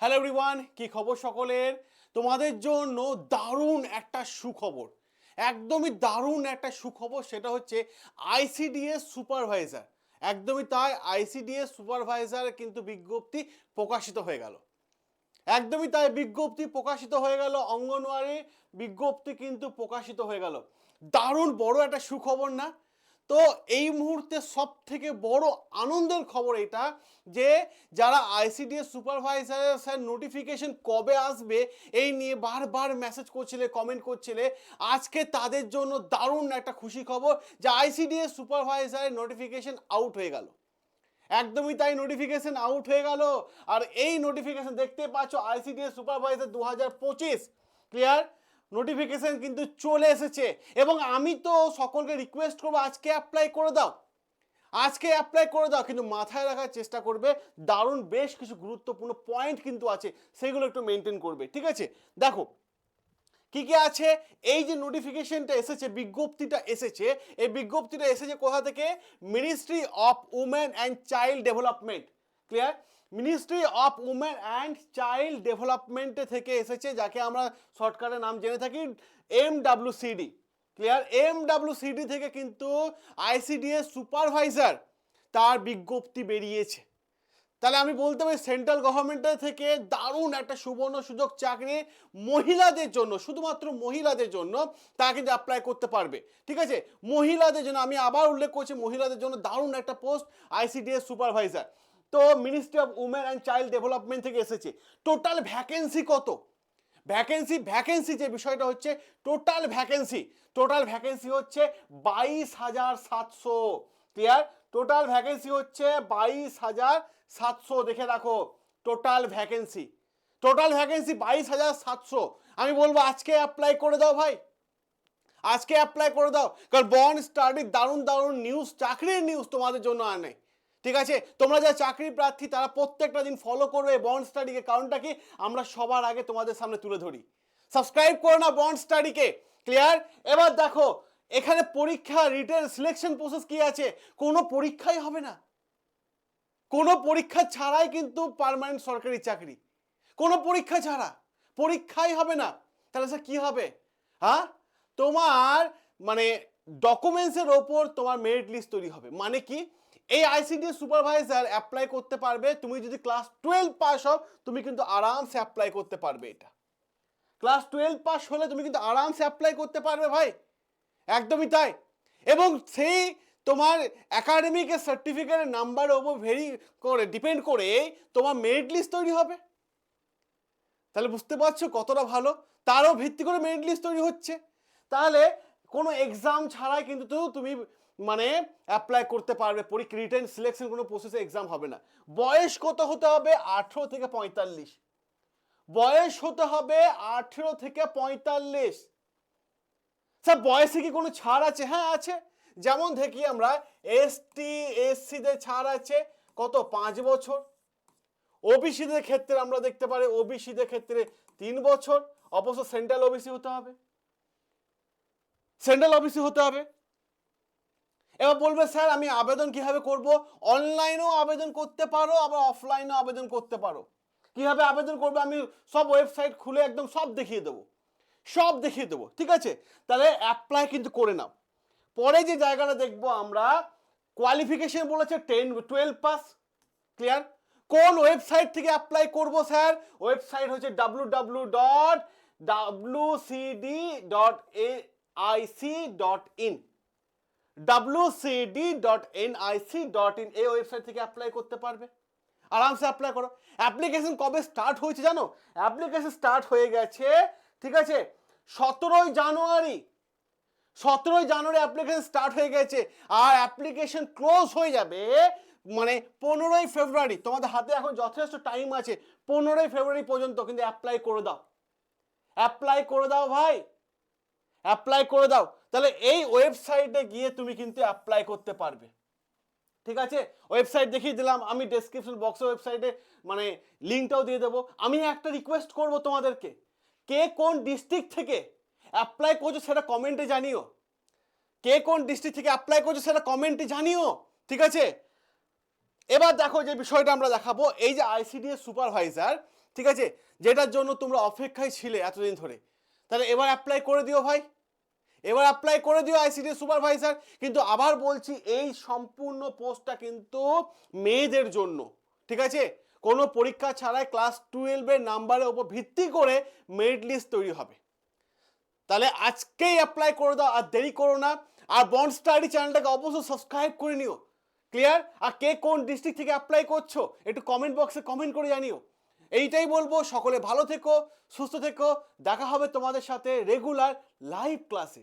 Hello everyone কি খবর সকলের? তোমাদের জন্য দারুণ একটা সুখবর। একদমই দারুণ একটা সুখবর সেটা হচ্ছে আইসিডিএস সুপারভাইজার একদমই তাই আইসিডিএস সুপারভাইজার কিন্তু বিজ্ঞপ্তি প্রকাশিত হয়ে গেল। একদমই তাই, বিজ্ঞপ্তি প্রকাশিত হয়ে গেল অঙ্গনওয়াড়ি বিজ্ঞপ্তি কিন্তু প্রকাশিত হয়ে গেল। দারুণ বড় একটা সুখবর না? তো এই মুহূর্তে সব থেকে বড় আনন্দের খবর এটা যে যারা আইসিডিএস সুপারভাইজারের স্যার নোটিফিকেশন কবে আসবে, এই নিয়ে বারবার মেসেজ করছিলে কমেন্ট করছিলে, আজকে তাদের জন্য দারুণ একটা খুশি খবর যে আইসিডিএস সুপারভাইজারের নোটিফিকেশন আউট হয়ে গেল। একদমই তাই নোটিফিকেশন আউট হয়ে গেল। আর এই নোটিফিকেশন দেখতে পাচ্ছ আইসিডিএস সুপারভাইজার দু হাজার পঁচিশ ক্লিয়ার নোটিফিকেশন কিন্তু চলে এসেছে। এবং আমি তো সকলকে রিকোয়েস্ট করব, আজকে অ্যাপ্লাই করে দাও। আজকে অ্যাপ্লাই করে দাও। কিন্তু মাথায় রাখার চেষ্টা করবে। দারুণ বেশ কিছু গুরুত্বপূর্ণ পয়েন্ট কিন্তু আছে, সেগুলো একটু মেনটেন করবে, ঠিক আছে? দেখো, কি কি আছে? এই যে নোটিফিকেশনটা এসেছে, বিজ্ঞপ্তিটা এসেছে, এই বিজ্ঞপ্তিটা এসেছে কোথা থেকে? Ministry of women and child development clear ministry of women and child ডেভেলপমেন্টে থেকে এসেছে, যাকে আমরা শর্টকাটে নাম জেনে থাকি M CD clear M CD থেকে কিন্তু আইসিডিএস সুপারভাইজার তার বিজ্ঞপ্তি বেরিয়েছে। তাহলে আমি বলতে পারি সেন্ট্রাল গভর্নমেন্টের থেকে দারুণ একটা সুবর্ণ সুযোগ চাকরি মহিলাদের জন্য, শুধুমাত্র মহিলাদের জন্য তারা কিন্তু অ্যাপ্লাই করতে পারবে। ঠিক আছে? মহিলাদের জন্য, আমি আবার উল্লেখ করছি, মহিলাদের জন্য দারুণ একটা পোস্ট আইসিডিএস সুপারভাইজার তো ministry of women and child development থেকে এসেছে। টোটাল ভ্যাকেন্সি কত? ভ্যাকেন্সি ভ্যাকেন্সি যে বিষয়টা হচ্ছে টোটাল ভ্যাকেন্সি টোটাল ভ্যাকেন্সি হচ্ছে বাইশ হাজার সাতশো। ক্লিয়ার টোটাল ভ্যাকেন্সি হচ্ছে বাইশ হাজার সাতশো। দেখে রাখো টোটাল ভ্যাকেন্সি টোটাল ভ্যাকেন্সি বাইশ হাজার সাতশো। আমি বলব, আজকে অ্যাপ্লাই করে দাও ভাই। আজকে অ্যাপ্লাই করে দাও। কারণ বন স্টাডির দারুণ দারুণ নিউজ চাকরির নিউজ তোমাদের জন্য আনে ঠিক আছে? তোমরা যারা চাকরি প্রার্থী, তারা প্রত্যেকটা দিন ফলো করবে বন্ড স্টাডিকে কারণটা কি। আমরা সবার আগে তোমাদের সামনে তুলে ধরি। সাবস্ক্রাইব করো না বন্ড স্টাডিকে ক্লিয়ার এবার দেখো, এখানে পরীক্ষা রিটেন সিলেকশন প্রসেস কি আছে? কোনো পরীক্ষাই হবে না। কোনো পরীক্ষা ছাড়াই কিন্তু পার্মানেন্ট সরকারি চাকরি। কোনো পরীক্ষা ছাড়া। পরীক্ষাই হবে না। তাহলে স্যার কি হবে? হ্যাঁ? তোমার মানে ডকুমেন্টসের ওপর তোমার মেরিট লিস্ট তৈরি হবে। মানে কি? এই আইসিডি সুপারভাইজার অ্যাপ্লাই করতে পারবে। তুমি যদি ক্লাস টুয়েলভ পাস হও, তুমি কিন্তু আরামসে অ্যাপ্লাই করতে পারবে এটা। ক্লাস টুয়েলভ পাস হলে তুমি কিন্তু আরামসে অ্যাপ্লাই করতে পারবে ভাই। একদমই তাই। এবং সেই তোমার একাডেমিকের সার্টিফিকেটের নাম্বারের ওপর ভেরি করে ডিপেন্ড করে তোমার মেরিট লিস্ট তৈরি হবে। তাহলে বুঝতে পারছ কতটা ভালো? তারও ভিত্তি করে মেরিট লিস্ট তৈরি হচ্ছে। তাহলে কোনো এক্সাম ছাড়াই কিন্তু তুমি মানে অ্যাপ্লাই করতে পারবে, পরীক্ষা রিটেন সিলেকশন কোনো প্রসেসে এক্সাম হবে না। বয়স কত হতে হবে? আঠেরো থেকে পঁয়তাল্লিশ। বয়স হতে হবে আঠেরো থেকে পঁয়তাল্লিশ। স্যার, বয়সে কি কোনো ছাড় আছে? হ্যাঁ আছে। যেমন দেখি আমরা এসটি এসসিদের ছাড় আছে কত? পাঁচ বছর। ওবিসিদের ক্ষেত্রে আমরা দেখতে পারি ওবিসিদের ক্ষেত্রে তিন বছর। অবশ্য সেন্ট্রাল ওবিসি হতে হবে। সেন্ট্রাল ওবিসি হতে হবে। এবার বলবে, স্যার, আমি আবেদন কীভাবে করব? অনলাইনেও আবেদন করতে পারো, আবার অফলাইনেও আবেদন করতে পারো। কীভাবে আবেদন করবে? আমি সব ওয়েবসাইট খুলে একদম সব দেখিয়ে দেবো। সব দেখিয়ে দেবো, ঠিক আছে? তাহলে অ্যাপ্লাই কিন্তু করে নাও। পরে যে জায়গাটা দেখব আমরা কোয়ালিফিকেশন বলেছে টেন টুয়েলভ পাস ক্লিয়ার কোন ওয়েবসাইট থেকে অ্যাপ্লাই করব, স্যার? ওয়েবসাইট হচ্ছে W W dot W CD dot A IC dot in WCD dot dot in এই ওয়েবসাইট থেকে অ্যাপ্লাই করতে পারবে। আরামসে অ্যাপ্লাই করো। অ্যাপ্লিকেশন কবে স্টার্ট হয়েছে জানো? অ্যাপ্লিকেশন স্টার্ট হয়ে গেছে, ঠিক আছে? সতেরোই জানুয়ারি। সতেরোই জানুয়ারি অ্যাপ্লিকেশন স্টার্ট হয়ে গেছে। আর অ্যাপ্লিকেশন ক্লোজ হয়ে যাবে মানে পনেরোই ফেব্রুয়ারি। তোমাদের হাতে এখন যথেষ্ট টাইম আছে। পনেরোই ফেব্রুয়ারি পর্যন্ত কিন্তু অ্যাপ্লাই করে দাও। অ্যাপ্লাই করে দাও ভাই। অ্যাপ্লাই করে দাও। তাহলে এই ওয়েবসাইটে গিয়ে তুমি কিন্তু অ্যাপ্লাই করতে পারবে। ঠিক আছে? ওয়েবসাইট দেখিয়ে দিলাম, আমি ডেসক্রিপশন বক্সে ওয়েবসাইটে মানে লিঙ্কটাও দিয়ে দেবো। আমি একটা রিকোয়েস্ট করব তোমাদেরকে। কে কোন ডিস্ট্রিক্ট থেকে অ্যাপ্লাই করছ সেটা কমেন্টে জানিও। কে কোন ডিস্ট্রিক্ট থেকে অ্যাপ্লাই করছ সেটা কমেন্টে জানিও। ঠিক আছে? এবার দেখো যে বিষয়টা আমরা দেখাবো। এই যে আইসিডিএস সুপারভাইজার ঠিক আছে? যেটার জন্য তোমরা অপেক্ষায় ছিলে এতদিন ধরে। তাহলে এবার অ্যাপ্লাই করে দিও ভাই। এবার অ্যাপ্লাই করে দিও আইসিডি সুপারভাইজার কিন্তু আবার বলছি এই সম্পূর্ণ পোস্টটা কিন্তু মেয়েদের জন্য, ঠিক আছে? কোনো পরীক্ষা ছাড়াই ক্লাস টুয়েলভের নাম্বারের উপর ভিত্তি করে মেরিট লিস্ট তৈরি হবে। তাহলে আজকেই অ্যাপ্লাই করে দাও, আর দেরি করো না, আর বন্ড স্টাডি চ্যানেলটাকে অবশ্যই সাবস্ক্রাইব করে নিও। ক্লিয়ার আর কে কোন ডিস্ট্রিক্ট থেকে অ্যাপ্লাই করছ, একটু কমেন্ট বক্সে কমেন্ট করে জানিও। এইটাই বলব সকলে ভালো থেকো সুস্থ থেকো। দেখা হবে তোমাদের সাথে রেগুলার লাইভ ক্লাসে